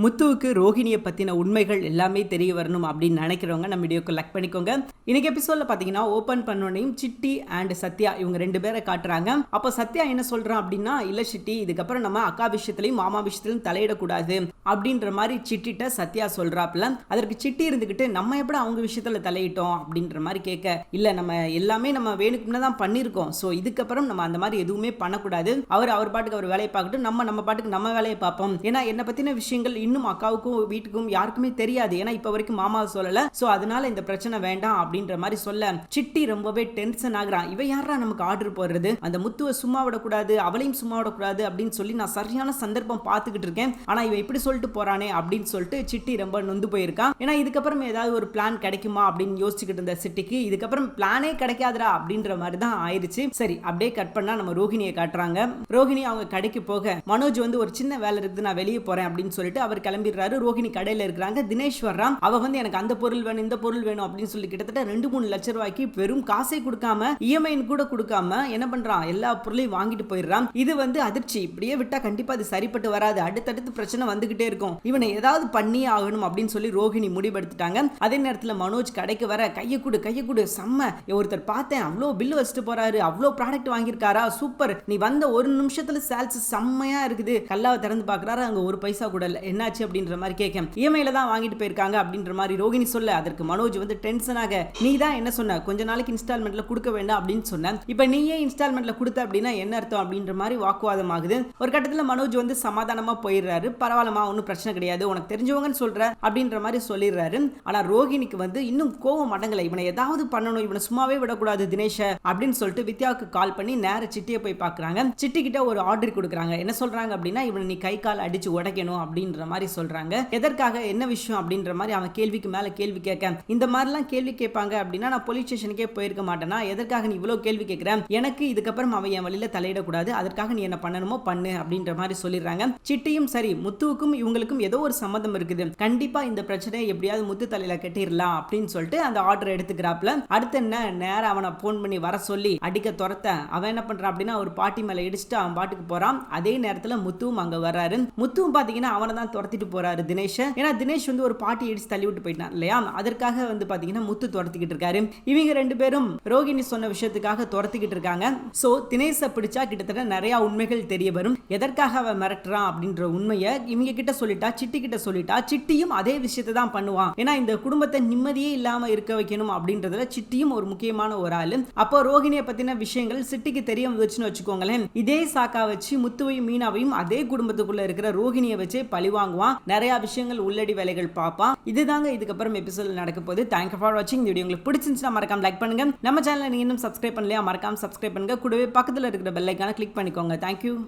முத்துவுக்கு ரோஹிணியை பற்றின உண்மைகள் எல்லாமே தெரிய வரணும் அப்படின்னு நினைக்கிறவங்க நம்ம வீடியோக்கு லக் பண்ணிக்கோங்க. இன்னைக்கு எபிசோடில் பார்த்தீங்கன்னா ஓப்பன் பண்ணோனையும் சிட்டி அண்ட் சத்யா இவங்க ரெண்டு பேரை காட்டுறாங்க. அப்போ சத்யா என்ன சொல்கிறான் அப்படின்னா இல்லை சிட்டி இதுக்கப்புறம் நம்ம அக்கா விஷயத்துலையும் மாமா விஷயத்துலையும் தலையிடக்கூடாது. அப்படின்ற மாதிரி சிட்டிட்ட சத்யா சொல்கிறாப்புல அதற்கு சிட்டி இருந்துக்கிட்டு நம்ம எப்படி அவங்க விஷயத்தில் தலையிட்டோம்? அப்படின்ற மாதிரி கேட்க இல்லை நம்ம எல்லாமே நம்ம வேணுக்குன்னு தான் பண்ணியிருக்கோம். ஸோ இதுக்கப்புறம் நம்ம அந்த மாதிரி எதுவுமே பண்ணக்கூடாது. அவர் அவர் பாட்டுக்கு அவர் வேலையை பார்க்கட்டும் நம்ம நம்ம பாட்டுக்கு நம்ம வேலையை பார்ப்போம். ஏன்னா என்னை பற்றின விஷயங்கள் இன்னும் அக்காவுக்கும் வீட்டுக்கும் யாருக்குமே தெரியாது. ஏன்னா இப்போ வரைக்கும் மாமா சொல்லலை. ஸோ அதனால இந்த பிரச்சனை வேண்டாம் அப்படின்ற மாதிரி சொல்ல சிட்டி ரொம்பவே டென்ஷன் ஆகுறான். இவ யாரா நமக்கு ஆர்டர் போடுறது? அந்த முத்துவை சும்மா விடக்கூடாது அவளையும் சும்மா விடக்கூடாது அப்படின்னு சொல்லி நான் சரியான சந்தர்ப்பம் பார்த்துக்கிட்டு இருக்கேன். ஆனால் இவன் இப்படி சொல்லிட்டு போறானே அப்படின்னு சொல்லிட்டு சிட்டி ரொம்ப நொந்து போயிருக்கான் ஏன்னா இதுக்கப்புறம் ஏதாவது ஒரு பிளான் கிடைக்குமா அப்படின்னு யோசிச்சுக்கிட்டு இருந்த சிட்டிக்கு இதுக்கப்புறம் பிளானே கிடைக்காதரா அப்படின்ற மாதிரி தான் ஆயிடுச்சு சரி அப்படியே கட் பண்ணா நம்ம ரோஹிணியை காட்டுறாங்க. ரோஹிணி அவங்க கடைக்கு போக மனோஜ் வந்து ஒரு சின்ன வேலை இருக்குது நான் வெளியே போறேன் அப்படின்னு சொல்லிட்டு அவர் கிளம்பிடுறாரு. ரோஹிணி கடையில் இருக்கிறாங்க. தினேஷ் வர்றான். அவ வந்து எனக்கு அந்த பொருள் வேணும் இந்த பொருள் வேணும் அப்படின்னு சொல்லி கிட்டத்தட்ட ரெண்டு மூணு லட்சம் ரூபாய்க்கு வெறும் காசை கொடுக்காம இஎம்ஐன்னு கூட கொடுக்காம என்ன பண்றான்? எல்லா பொருளையும் வாங்கிட்டு போயிடுறான். இது வந்து அதிர்ச்சி. இப்படியே விட்டா கண்டிப்பா அது சரிப்பட்டு வராது. அடுத்தடுத்து பிரச்சனை வந்துகிட்டே இருக்கும். இவனை ஏதாவது பண்ணி ஆகணும் அப்படின்னு சொல்லி ரோஹிணி முடிவெடுத்துட்டாங்க. அதே நேரத்தில் மனோஜ் கடைக்கு வர கையை கொடு கையை கொடு செம்ம. ஒருத்தர் பார்த்தேன். அவ்வளோ பில்லு வச்சுட்டு போறாரு. அவ்வளோ ப்ராடக்ட் வாங்கியிருக்காரா? சூப்பர். நீ வந்த ஒரு நிமிஷத்துல சேல்ஸ் செம்மையா இருக்குது. கல்லாவை திறந்து பார்க்கறாரு அங்க ஒரு பைசா கூட இல்லை. என்னாச்சு அப்படின்ற மாதிரி கேட்க இஎம்ஐல தான் வாங்கிட்டு போயிருக்காங்க அப்படின்ற மாதிரி ரோகிணி சொல்ல அதற்கு மனோஜ் வந்து டென்ஷனாக நீ தான் என்ன சொன்ன? கொஞ்ச நாளைக்கு இன்ஸ்டால்மெண்ட்ல கொடுக்க வேண்டாம் அப்படின்னு சொன்ன இப்போ நீயே இன்ஸ்டால்மெண்ட்ல கொடுத்த அப்படின்னா என்ன அர்த்தம்? அப்படின்ற மாதிரி வாக்குவாதம் ஆகுது. ஒரு கட்டத்தில் மனோஜ் வந்து சமாதானமா போயிடுறாரு. பரவாயில்லமா ஒன்றும் பிரச்சனை கிடையாது. உனக்கு தெரிஞ்சவங்கன்னு சொல்ற அப்படின்ற மாதிரி சொல்லிடுறாரு. ஆனா ரோகிணிக்கு வந்து இன்னும் கோவம் அடங்கலை. இவனை ஏதாவது பண்ணணும். இவனை சும்மாவே விடக்கூடாது தினேஷ அப்படின்னு சொல்லிட்டு வித்யாவுக்கு கால் பண்ணி நேர சிட்டியை போய் பார்க்குறாங்க சிட்டி கிட்ட ஒரு ஆர்டர் கொடுக்குறாங்க. என்ன சொல்றாங்க அப்படின்னா இவனை நீ கை கால் அடிச்சு உடைக்கணும் அப்படின்ற மாதிரி சொல்றாங்க. எதற்காக என்ன விஷயம் அப்படின்ற மாதிரி அவன் கேள்விக்கு மேல கேள்வி கேட்க. இந்த மாதிரிலாம் கேள்வி கேட்பாங்க அப்படின்னா நான் போலீஸ் ஸ்டேஷனுக்கே போயிருக்க மாட்டேனா? எதற்காக நீ இவ்வளவு கேள்வி கேட்கிறேன் எனக்கு இதுக்கப்புறம் அவன் என் வழியில தலையிடக்கூடாது. அதற்காக நீ என்ன பண்ணணுமோ பண்ணு அப்படின்ற மாதிரி சொல்லிடுறாங்க. சிட்டியும் சரி முத்துவுக்கும் இவங்களுக்கும் ஏதோ ஒரு சம்மந்தம் இருக்குது. கண்டிப்பா இந்த பிரச்சனையை எப்படியாவது முத்து தலையில கட்டிடலாம் அப்படின்னு சொல்லிட்டு அந்த ஆர்டர் எடுத்துக்கிறாப்ல அடுத்து என்ன? நேரம் அவனை போன் பண்ணி வர சொல்லி அடிக்க துரத்த. அவன் என்ன பண்றான் அப்படின்னா ஒரு பாட்டி மேல இடிச்சுட்டு அவன் பாட்டுக்கு போறான். அதே நேரத்துல முத்துவும் அங்க வர்றாரு. முத்துவும் பாத்தீங்கன்னா அவனை தான் துரத்திட்டு போறாரு தினேஷ். ஏன்னா தினேஷ் வந்து ஒரு பாட்டி அடிச்சு தள்ளி விட்டு போயிட்டான் இல்லையா? அதற்காக வந்து பாத்தீங்கன்னா முத்து துரத்திக்கிட்டு இருக்காரு. இவங்க ரெண்டு பேரும் ரோகிணி சொன்ன விஷயத்துக்காக துரத்திக்கிட்டு இருக்காங்க. சோ தினேஷை பிடிச்சா கிட்டத்தட்ட நிறைய உண்மைகள் தெரிய வரும். எதற்காக அவன் மிரட்டுறான் அப்படின்ற உண்மையை இவங்க கிட்ட சொல்லிட்டா சிட்டி கிட்ட சொல்லிட்டா சிட்டியும் அதே விஷயத்தை தான் பண்ணுவான். ஏன்னா இந்த குடும்பத்தை நிம்மதியே இல்லாம இருக்க வைக்கணும் அப்படின்றதுல சிட்டியும் ஒரு முக்கியமான ஒரு ஆளு. அப்போ ரோகிணியை பத்தின விஷயங்கள் சிட்டிக்கு தெரிய வந்துச்சுன்னு வச்சுக்கோங்களேன். இதே சாக்கா வச்சு முத்துவையும் மீனாவையும் அதே குடும்பத்துக்குள்ள இருக்கிற ரோகிணியை வச்சே பழிவாங்க. வாங்குவான். நிறைய விஷயங்கள் உள்ளடி வேலைகள் பார்ப்பான். இதுதாங்க இதுக்கப்புறம் எபிசோட் நடக்க போகுது. தேங்க்யூ ஃபார் வாட்சிங் இந்த வீடியோ உங்களுக்கு பிடிச்சிருந்துச்சுன்னா மறக்காம லைக் பண்ணுங்க. நம்ம சேனலை நீங்க இன்னும் சப்ஸ்கிரைப் பண்ணலையா மறக்காம சப்ஸ்கிரைப் பண்ணுங்க. கூடவே பக்கத்தில் இருக்கிற பெல்லைக்கான கிளிக் பண்ணிக்கோங்க. தேங்க்யூ